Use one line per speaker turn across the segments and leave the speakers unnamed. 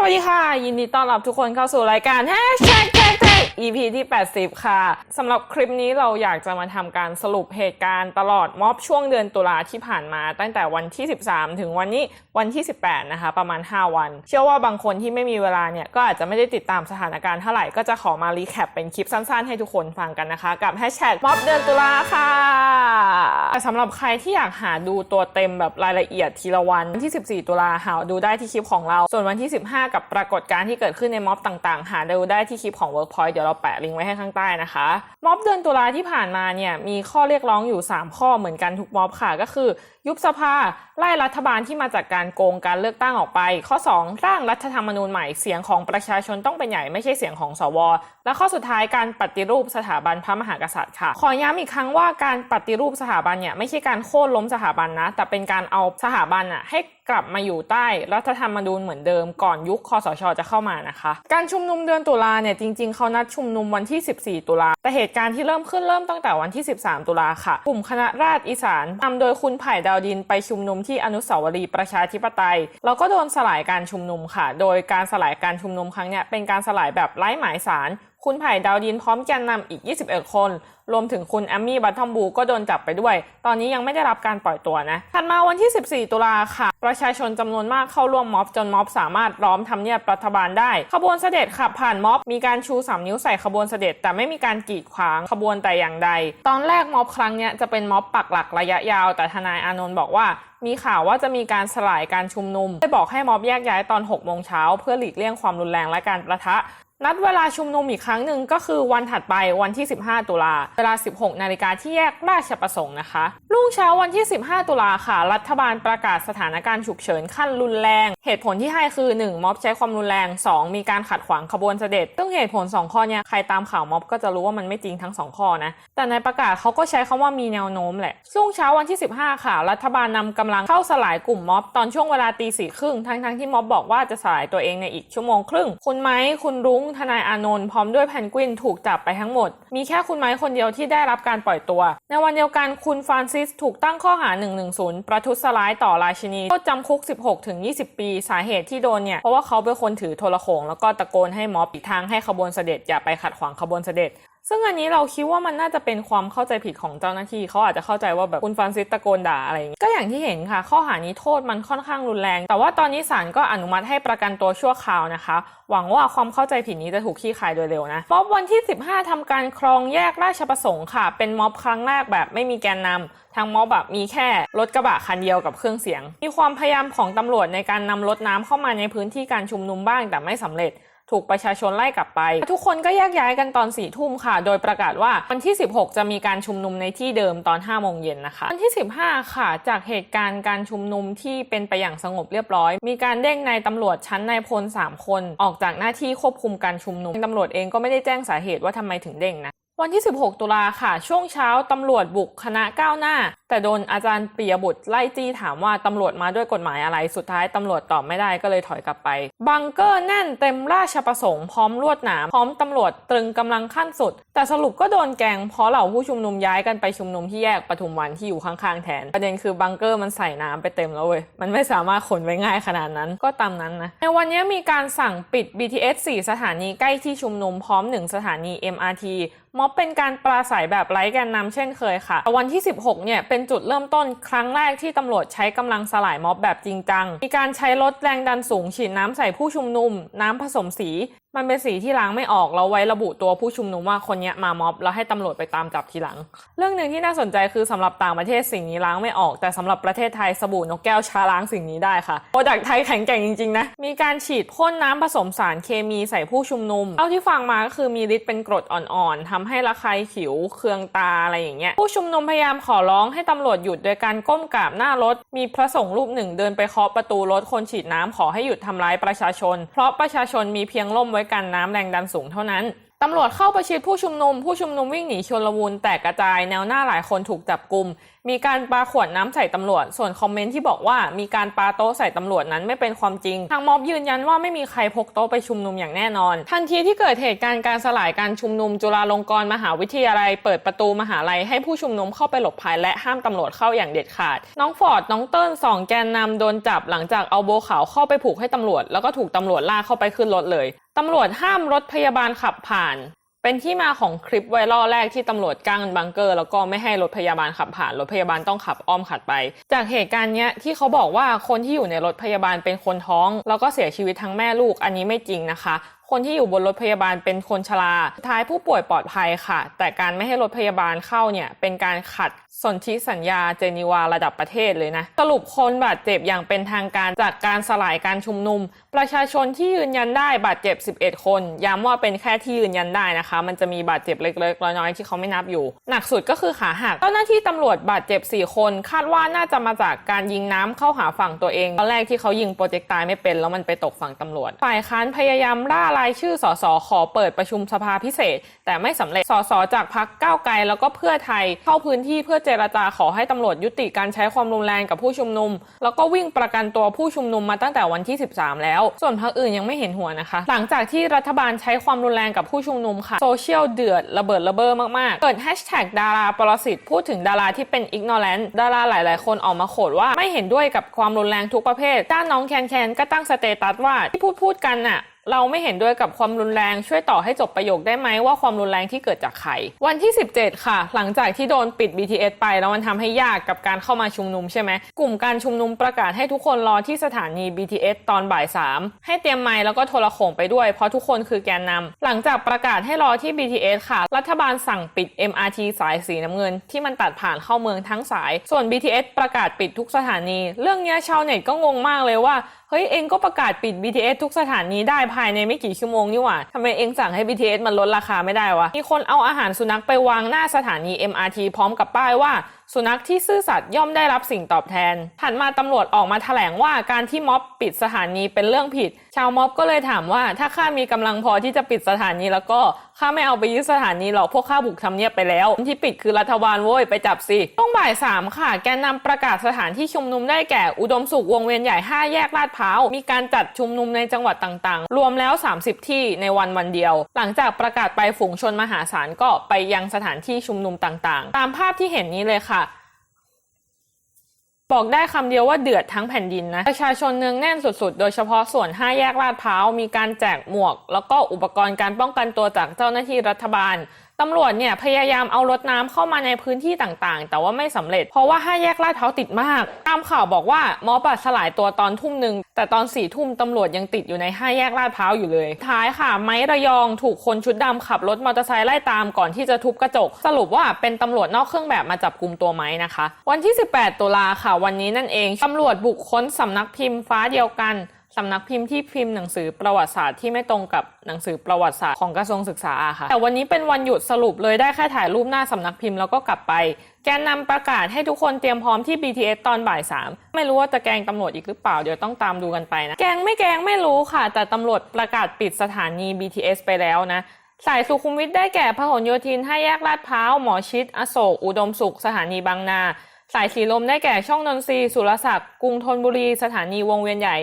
สวัสดีค่ะ ยินดีต้อนรับทุกคนเข้าสู่รายการแฮชแท็ก EP ที่ 80 ค่ะสำหรับคลิปนี้เราอยากจะมาทำการสรุปเหตุการณ์ตลอดม็อบช่วงเดือนตุลาที่ผ่านมา ตั้งแต่วันที่ 13 ถึงวันนี้วันที่ 18 นะคะ ประมาณ 5 วัน เชื่อว่าบางคนที่ไม่มีเวลาเนี่ย ก็อาจจะไม่ได้ติดตามสถานการณ์เท่าไหร่ ก็จะขอมารีแคปเป็นคลิปสั้นๆ ให้ทุกคนฟังกันนะคะ กับ Hashtag ม็อบเดือนตุลาค่ะแต่สำหรับใครที่อยากหาดูตัวเต็มแบบรายละเอียดทีละวันวันที่ 14 ตุลาหาดูได้ที่คลิปของเรา ส่วนวันที่ 15 กับปรากฏการณ์ที่เกิดขึ้นในม็อบต่างๆ หาดูได้ที่คลิปของ Workpoint เดี๋ยวเราแปะลิงก์ไว้ให้ข้างใต้นะคะ ม็อบเดือนตุลาที่ผ่านมาเนี่ยมีข้อเรียกร้องอยู่ 3 ข้อเหมือนกันทุกม็อบค่ะ ก็คือ ยุบสภาไล่รัฐบาลที่มาจากการโกงการเลือกตั้งออกไป ข้อ 2 ร่างรัฐธรรมนูญใหม่เสียงของประชาชนต้องเป็นใหญ่ไม่ใช่เสียงของสว และข้อสุดท้ายการปฏิรูปสถาบันพระมหากษัตริย์ค่ะ ขอย้ำอีกครั้งว่าการปฏิรูปสถาบันเนี่ยไม่ใช่การโค่นล้มสถาบันนะแต่เป็นการเอาสถาบันอะให้ กลับมาอยู่ใต้รัฐธรรมนูญเหมือนเดิมก่อนยุคคอสชจะเข้ามานะคะ การชุมนุมเดือนตุลาเนี่ยจริงๆเขานัดชุมนุมวันที่ 14 ตุลา แต่เหตุการณ์ที่เริ่มขึ้นเริ่มตั้งแต่วันที่ 13 ตุลาค่ะ กลุ่มคณะราษฎรอีสานนำโดยคุณไผ่ดาวดินไปชุมนุมที่อนุสาวรีย์ประชาธิปไตย แล้วก็โดนสลายการชุมนุมค่ะ โดยการสลายการชุมนุมครั้งเนี้ยเป็นการสลายแบบไร้หมายสาร คุณไผ่ดาวดินพร้อมแกนนำอีก 21 คน รวมถึงคุณแอมมี่บัตทอมบูก็โดนจับไปด้วย ตอนนี้ยังไม่ได้รับการปล่อยตัวนะถัดมาวันที่ 14 ตุลาค่ะ ประชาชนจำนวนมากเข้าร่วมม็อบจนม็อบสามารถล้อมทำเนียบรัฐบาลได้ ขบวนเสด็จขับผ่านม็อบ มีการชู 3 นิ้วใส่ขบวนเสด็จ แต่ไม่มีการกีดขวางขบวนแต่อย่างใด ตอนแรกม็อบครั้งนี้จะเป็นม็อบปักหลักระยะยาว แต่ทนายอานนท์บอกว่ามีข่าวว่าจะมีการสลายการชุมนุม ได้บอกให้ม็อบแยกย้ายตอน 6 โมงเช้า เพื่อหลีกเลี่ยงความรุนแรงและการประทะ นัดเวลาชุมนุมอีกครั้งหนึ่งก็คือวันถัดไปวันที่ 15 ตุลา เวลา 16 นาฬิกาที่แยกราชประสงค์นะคะ รุ่งเช้าวันที่ 15 ตุลาค่ะ รัฐบาลประกาศสถานการณ์ฉุกเฉินขั้นรุนแรง เหตุผลที่ให้คือ 1. ม็อบใช้ความรุนแรง 2. มีการขัดขวางขบวนเสด็จ ซึ่งเหตุผล 2 ข้อเนี้ยใครตามข่าวม็อบก็จะรู้ว่ามันไม่จริงทั้ง 2 ข้อนะ แต่ในประกาศเขาก็ใช้คำว่ามีแนวโน้มแหละช่งเช้าวันที่ 15 ค่ะ รัฐบาลนำกำลังเข้าสลายกลุ่มม็อบตอนช่วงเวลาตีสี่ครึ่งทั้งทั้งๆที่ม็อบบอกว่าจะสลายตัวเองในอีกชั่วโมงครึ่ง คุณไม้คุณรุ้งทนายอานนท์พร้อมด้วยแพนกวินถูกจับไปทั้งหมด มีแค่คุณไม้คนเดียวที่ได้รับการปล่อยตัว ในวันเดียวกันคุณฟรานซิสถูกตั้งข้อหา 110 ประทุษร้ายต่อราชินีโทษจำคุก 16ถึง20 ปี สาเหตุที่โดนเนี่ย เพราะว่าเขาเป็นคนถือโทรโขงแล้วก็ตะโกนให้ม็อบอีทางให้ขบวนเสด็จอย่าไปขัดขวางขบวนเสด็จ ซึ่งอันนี้เราคิดว่ามันน่าจะเป็นความเข้าใจผิดของเจ้าหน้าที่เขาอาจจะเข้าใจว่าแบบคุณฟรานซิสตะโกนด่าอะไรอย่างนี้ก็อย่างที่เห็นค่ะ ข้อหานี้โทษมันค่อนข้างรุนแรง แต่ว่าตอนนี้ศาลก็อนุมัติให้ประกันตัวชั่วคราวนะคะ หวังว่าความเข้าใจผิดนี้จะถูกคลี่คายโดยเร็วนะม็อบวันที่ 15ทำการครองแยกราชประสงค์ค่ะ เป็นม็อบครั้งแรกแบบไม่มีแกนนำทางม็อบแบบมีแค่รถกระบะคันเดียวกับเครื่องเสียง มีความพยายามของตำรวจในการนำรถน้ำเข้ามาในพื้นที่การชุมนุมบ้างแต่ไม่สำเร็จ ถูกประชาชนไล่กลับไป ทุกคนก็แยกย้ายกันตอนสี่ทุ่มค่ะ โดยประกาศว่าวันที่ 16 จะมีการชุมนุมในที่เดิมตอน5โมงเย็นนะคะ วันที่ 15 ค่ะ จากเหตุการณ์การชุมนุมที่เป็นไปอย่างสงบเรียบร้อย มีการเด้งนายตำรวจชั้นนายพล 3 คน ออกจากหน้าที่ควบคุมการชุมนุมตำรวจเองก็ไม่ได้แจ้งสาเหตุว่าทำไมถึงเด้งนะ วันที่ 16 ตุลาค่ะ ช่วงเช้าตำรวจบุกคณะก้าวหน้า แต่โดนอาจารย์ปียบุตรไล่จี้ถามว่าตำรวจมาด้วยกฎหมายอะไร สุดท้ายตำรวจตอบไม่ได้ก็เลยถอยกลับไป บังเกอร์แน่นเต็มราชประสงค์พร้อมลวดหนามพร้อมตำรวจตรึงกำลังขั้นสุด แต่สรุปก็โดนแกงเพราะเหล่าผู้ชุมนุมย้ายกันไปชุมนุมที่แยกปทุมวันที่อยู่ข้างๆแทน ประเด็นคือบังเกอร์มันใส่น้ำไปเต็มแล้วเว้ยมันไม่สามารถขนไว้ง่ายขนาดนั้นก็ตามนั้นนะในวันนี้มีการสั่งปิด BTS 4 สถานีใกล้ที่ชุมนุมพร้อม 1 สถานี MRT ม็อบเป็นการปราศัยแบบไร้แกนนำเช่นเคยค่ะ วันที่ 16 เนี่ย เป็นจุดเริ่มต้นครั้งแรกที่ตำรวจใช้กำลังสลายม็อบแบบจริงจัง มีการใช้รถแรงดันสูงฉีดน้ำใส่ผู้ชุมนุม น้ำผสมสี มันเป็นสีที่ล้างไม่ออกเราไว้ระบุตัวผู้ชุมนุมว่าคนนี้มาม็อบแล้วให้ตำรวจไปตามจับทีหลัง เรื่องหนึ่งที่น่าสนใจคือสำหรับต่างประเทศสิ่งนี้ล้างไม่ออก แต่สำหรับประเทศไทยสบู่นกแก้วชาล้างสิ่งนี้ได้ค่ะโปรดักไทยแข็งแกร่งจริงๆนะมีการฉีดพ่นน้ำผสมสารเคมีใส่ผู้ชุมนุมเท่าที่ฟังมาก็คือมีฤทธิ์เป็นกรดอ่อนๆทำให้ระคายผิวเคืองตาอะไรอย่างเงี้ยผู้ชุมนุมพยายามขอร้องให้ตำรวจหยุดโดยการก้มกราบหน้ารถ มีพระสงฆ์รูปหนึ่งเดินไปเคาะประตูรถคนฉีดน้ำขอให้หยุดทำร้ายประชาชน เพราะประชาชนมีเพียงร่มไว้กันน้ำแรงดันสูงเท่านั้นตำรวจเข้าประชิดผู้ชุมนุม ผู้ชุมนุมวิ่งหนีชนลมุนแตกกระจายแนวหน้าหลายคนถูกจับกลุ่มมีการปาขวดน้ำใส่ตำรวจ ส่วนคอมเมนต์ที่บอกว่ามีการปาโต๊ะใส่ตำรวจนั้นไม่เป็นความจริง ทางม็อบยืนยันว่าไม่มีใครพกโต๊ะไปชุมนุมอย่างแน่นอน ทันทีที่เกิดเหตุการณ์การสลายการชุมนุมจุฬาลงกรณ์มหาวิทยาลัย เปิดประตูมหาลัยให้ผู้ชุมนุมเข้าไปหลบภัยและห้ามตำรวจเข้าอย่างเด็ดขาด น้องฟอร์ด น้องเติ้ลสองแกนนำโดนจับหลังจากเอาโบขาวเข้าไปผูกให้ตำรวจ แล้วก็ถูกตำรวจลากเข้าไปขึ้นรถเลยตำรวจห้ามรถพยาบาลขับผ่าน เป็นที่มาของคลิปไวรัลแรกที่ตำรวจกั้งบังเกอร์ แล้วก็ไม่ให้รถพยาบาลขับผ่านรถพยาบาลต้องขับอ้อมขัดไป จากเหตุการณ์เนี้ยที่เขาบอกว่าคนที่อยู่ในรถพยาบาลเป็นคนท้อง แล้วก็เสียชีวิตทั้งแม่ลูกอันนี้ไม่จริงนะคะ คนที่อยู่บนรถพยาบาลเป็นคนชราท้ายผู้ป่วยปลอดภัยค่ะ แต่การไม่ให้รถพยาบาลเข้าเนี่ยเป็นการขัดสนธิสัญญาเจนีวาระดับประเทศเลยนะ สรุปคนบาดเจ็บอย่างเป็นทางการจากการสลายการชุมนุม ประชาชนที่ยืนยันได้บาดเจ็บ 11 คน ย้ำว่าเป็นแค่ที่ยืนยันได้นะคะ มันจะมีบาดเจ็บเล็กๆน้อยๆที่เขาไม่นับอยู่ หนักสุดก็คือขาหักเจ้าหน้าที่ตำรวจบาดเจ็บ 4 คน คาดว่าน่าจะมาจากการยิงน้ำเข้าหาฝั่งตัวเองตอนแรกที่เขายิงโปรเจกต์ตายไม่เป็น แล้วมันไปตกฝั่งตำรวจฝ่ายค้านพยายามล่ารายชื่อสสขอเปิดประชุมสภาพิเศษ แต่ไม่สำเร็จสสจากพักก้าวไกลแล้วก็เพื่อไทย เข้าพื้นที่เพื่อเจรจาขอให้ตำรวจยุติการใช้ความรุนแรงกับผู้ชุมนุม แล้วก็วิ่งประกันตัวผู้ชุมนุมมาตั้งแต่วันที่ 13 แล้ว ส่วนพรรคอื่นยังไม่เห็นหัวนะคะ หลังจากที่รัฐบาลใช้ความรุนแรงกับผู้ชุมนุมค่ะโซเชียลเดือดระเบิดระเบ้อมากๆ เกิดแฮชแท็กดาราปรสิตพูดถึงดาราที่เป็นอิกโนแลนดาราหลาย ๆ คนออกมาโขดว่าไม่เห็นด้วยกับความรุนแรงทุกประเภทด้านน้องแคนแคนก็ตั้งสเตตัสว่าที่พูดพูดกันน่ะ เราไม่เห็นด้วยกับความรุนแรงช่วยต่อให้จบประโยคได้ไหมว่าความรุนแรงที่เกิดจากใคร วันที่ 17 ค่ะ หลังจากที่โดนปิด BTS ไปแล้วมันทำให้ยากกับการเข้ามาชุมนุมใช่ไหมกลุ่มการชุมนุมประกาศให้ทุกคนรอที่สถานี BTS ตอนบ่าย 3 ให้เตรียมไมค์แล้วก็โทรโขงไปด้วย เพราะทุกคนคือแกนนำหลังจากประกาศให้รอที่ BTS ค่ะ รัฐบาลสั่งปิด MRT สายสีน้ำเงิน ที่มันตัดผ่านเข้าเมืองทั้งสาย ส่วน BTS ประกาศปิดทุกสถานี เรื่องนี้ชาวเน็ตก็งงมากเลยว่า เฮ้ยเองก็ประกาศปิด BTS ทุกสถานีได้ภายในไม่กี่ชั่วโมงนี่หว่าทำไมเองสั่งให้ BTS มันลดราคาไม่ได้วะมีคนเอาอาหารสุนัขไปวางหน้าสถานี MRT พร้อมกับป้ายว่าสุนัขที่ซื่อสัตย์ย่อมได้รับสิ่งตอบแทน ถัดมาตำรวจออกมาแถลงว่าการที่ม็อบปิดสถานีเป็นเรื่องผิด ชาวม็อบก็เลยถามว่า ถ้าข้ามีกำลังพอที่จะปิดสถานีแล้วก็ ข้าไม่เอาไปยึดสถานีหรอกพวกข้าบุกทำเนียบไปแล้วที่ปิดคือรัฐบาลโว้ยไปจับสิต้องบ่ายสามค่ะ แกนนำประกาศสถานที่ชุมนุมได้แก่ อุดมสุขวงเวียนใหญ่ 5 แยกลาดพร้าวมีการจัดชุมนุมในจังหวัดต่างๆ รวมแล้ว 30 ที่ในวันวันเดียว หลังจากประกาศไปฝูงชนมหาศาลก็ไปยังสถานที่ชุมนุมต่างๆ ตามภาพที่เห็นนี้เลยค่ะ บอกได้คำเดียวว่าเดือดทั้งแผ่นดินนะ ประชาชนเนืองแน่นสุดๆ โดยเฉพาะส่วน 5 แยกลาดพร้าว มีการแจกหมวก แล้วก็อุปกรณ์การป้องกันตัวจากเจ้าหน้าที่รัฐบาล ตำรวจเนี่ยพยายามเอารถน้ำเข้ามาในพื้นที่ต่างๆ แต่ว่าไม่สำเร็จ เพราะว่า5แยกลาดพร้าติดมาก ตามข่าวบอกว่ามอบสลายตัวตอนทุ่มหนึ่งแต่ตอน4ี่ทุ่มตำรวจยังติดอยู่ใน5แยกลาดพร้าอยู่เลย ท้ายค่ะ ไม้ระยองถูกคนชุดดำขับรถมอเตอร์ไซค์ไล่ตามก่อนที่จะทุบกระจก สรุปว่าเป็นตำรวจนอกเครื่องแบบมาจับกลุ่มตัวไม้นะคะ วันที่ 18 ตุลาค่ะวันนี้นั่นเองตำรวจบุกค้นสำนักพิมพ์ฟ้าเดียวกัน สำนักพิมพ์ที่พิมพ์หนังสือประวัติศาสตร์ที่ไม่ตรงกับหนังสือประวัติศาสตร์ของกระทรวงศึกษาอะค่ะ แต่วันนี้เป็นวันหยุดสรุปเลยได้แค่ถ่ายรูปหน้าสำนักพิมพ์แล้วก็กลับไป แกนนำประกาศให้ทุกคนเตรียมพร้อมที่ BTS ตอนบ่ายสามไม่รู้ว่าจะแกงตำรวจอีกหรือเปล่าเดี๋ยวต้องตามดูกันไปนะแกงไม่แกงไม่รู้ค่ะ แต่ตำรวจประกาศปิดสถานี BTS ไปแล้วนะสายสุขุมวิทได้แก่พหลโยธินห้าแยกลาดพร้าวหมอชิด อโศก อุดมสุข สถานีบางนา สายสีลมได้แก่ช่องนนทรีสุรศักดิ์กรุงธนบุรี สถานีวงเวียนใหญ่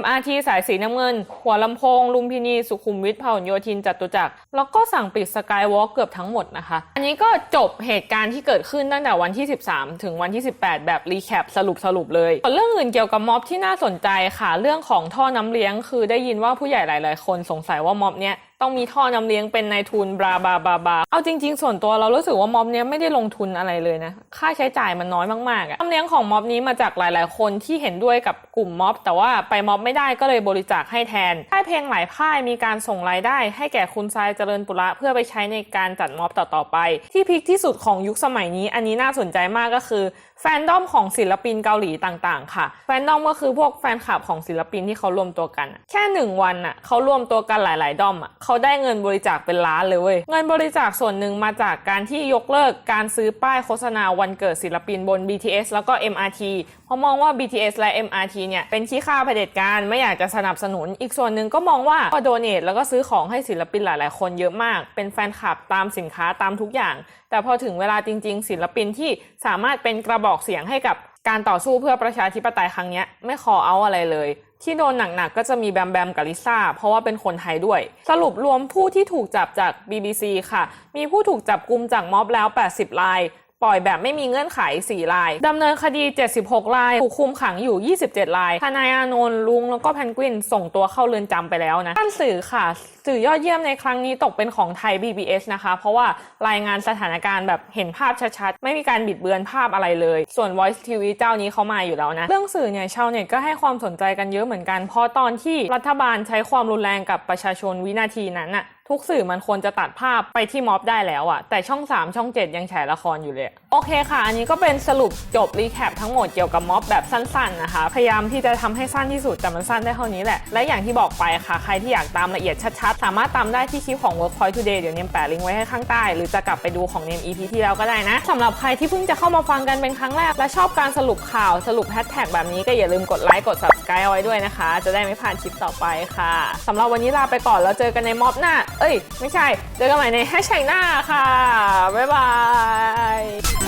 MRT สายสีน้ำเงิน หัวลำโพง ลุมพินี สุขุมวิทพหลโยธินจตุจักร แล้วก็สั่งปิดสกายวอล์กเกือบทั้งหมดนะคะ อันนี้ก็จบเหตุการณ์ที่เกิดขึ้นตั้งแต่วันที่ 13 ถึงวันที่ 18 แบบรีแคปสรุปสรุปเลย เรื่องอื่นเกี่ยวกับม็อบที่น่าสนใจค่ะ เรื่องของท่อน้ำเลี้ยง คือได้ยินว่าผู้ใหญ่หลาย ๆ คนสงสัยว่าม็อบเนี้ยต้องมีท่อน้ำเลี้ยงเป็นนายทุนบราบาบาบาเอาจริง ๆ ส่วนตัวเรารู้สึกว่าม็อบเนี้ยไม่ได้ลงทุนอะไรเลยนะ ค่าใช้จ่ายมันน้อยมากๆอะนำเลี้ยงของม็อบนี้มาจากหลาย ๆ คนที่เห็นด้วยกับกลุ่มม็อบ แต่ว่าไปม็อบไม่ได้ก็เลยบริจาคให้แทนค่ายเพลงหลายค่ายมีการส่งรายได้ ให้แก่คุณทรายเจริญปุระเพื่อไปใช้ในการจัดม็อบต่อๆไป ที่พีคที่สุดของยุคสมัยนี้ อันนี้น่าสนใจมากก็คือ แฟนดอมของศิลปินเกาหลีต่างๆ ค่ะ แฟนดอมก็คือพวกแฟนคลับของศิลปินที่เขารวมตัวกัน แค่หนึ่งวันอะเขารวมตัวกันหลาย ๆ ดอมอะเขาได้เงินบริจาคเป็นล้านเลยเว้ย เงินบริจาคส่วนหนึ่งมาจากการที่ยกเลิกการซื้อป้ายโฆษณาวันเกิดศิลปินบน BTS แล้วก็ MRT เพราะมองว่า BTS และ MRT เนี่ยเป็นขี้ข้าเผด็จการไม่อยากจะสนับสนุน อีกส่วนหนึ่งก็มองว่าก็โดเนทแล้วก็ซื้อของให้ศิลปินหลาย ๆ คนเยอะมาก เป็นแฟนคลับตามสินค้าตามทุกอย่าง แต่พอถึงเวลาจริง ๆ ศิลปินที่สามารถเป็นกระบอกเสียงให้กับการต่อสู้เพื่อประชาธิปไตยครั้งนี้ไม่ขอเอาอะไรเลย ที่โดนหนักๆก็จะมีแบมแบมกับลิซ่าเพราะว่าเป็นคนไทยด้วย สรุปรวมผู้ที่ถูกจับจาก BBC ค่ะ มีผู้ถูกจับกลุมจากม็อบแล้ว 80ราย ปล่อยแบบไม่มีเงื่อนไข 4 ราย ดำเนินคดี 76 ราย ถูกคุมขังอยู่ 27 ราย ทนายอานนท์ลุงแล้วก็แพนกวินส่งตัวเข้าเรือนจำไปแล้วนะด้านสื่อค่ะ สื่อยอดเยี่ยมในครั้งนี้ตกเป็นของไทย BBS นะคะ เพราะว่ารายงานสถานการณ์แบบเห็นภาพชัดๆ ไม่มีการบิดเบือนภาพอะไรเลย ส่วน Voice TV เจ้านี้เขามาอยู่แล้วนะ เรื่องสื่อเนี่ยชาวเน็ตก็ให้ความสนใจกันเยอะเหมือนกัน เพราะตอนที่รัฐบาลใช้ความรุนแรงกับประชาชนวินาทีนั้นน่ะ ทุกสื่อมันควรจะตัดภาพไปที่ม็อบได้แล้วอะแต่ช่องสามช่องเจ็ดยังฉายละครอยู่เลย โอเคค่ะ อันนี้ก็เป็นสรุปจบรีแคปทั้งหมดเกี่ยวกับม็อบแบบสั้นๆนะคะ พยายามที่จะทำให้สั้นที่สุดแต่มันสั้นได้เท่านี้แหละ และอย่างที่บอกไปค่ะ ใครที่อยากตามละเอียดชัดๆ สามารถตามได้ที่คลิปของ Workpoint Today เดี๋ยวเนมแปะลิงก์ไว้ให้ข้างใต้ หรือจะกลับไปดูของเนม EP ที่แล้วก็ได้นะสำหรับใครที่เพิ่งจะเข้ามาฟังกันเป็นครั้งแรก และชอบการสรุปข่าวสรุปแฮชแท็กแบบนี้ก็อย่าลืมกดไลค์กด subscribe เอาไว้ด้วยนะคะ จะได้ไม่พลาดคลิปต่อไปค่ะสำหรับวันนี้ลาไปก่อนแล้วเจอกันในม็อบหน้า เอ้ย ไม่ใช่ เจอกันใหม่ในแฮชแท็กหน้าค่ะบ๊ายบาย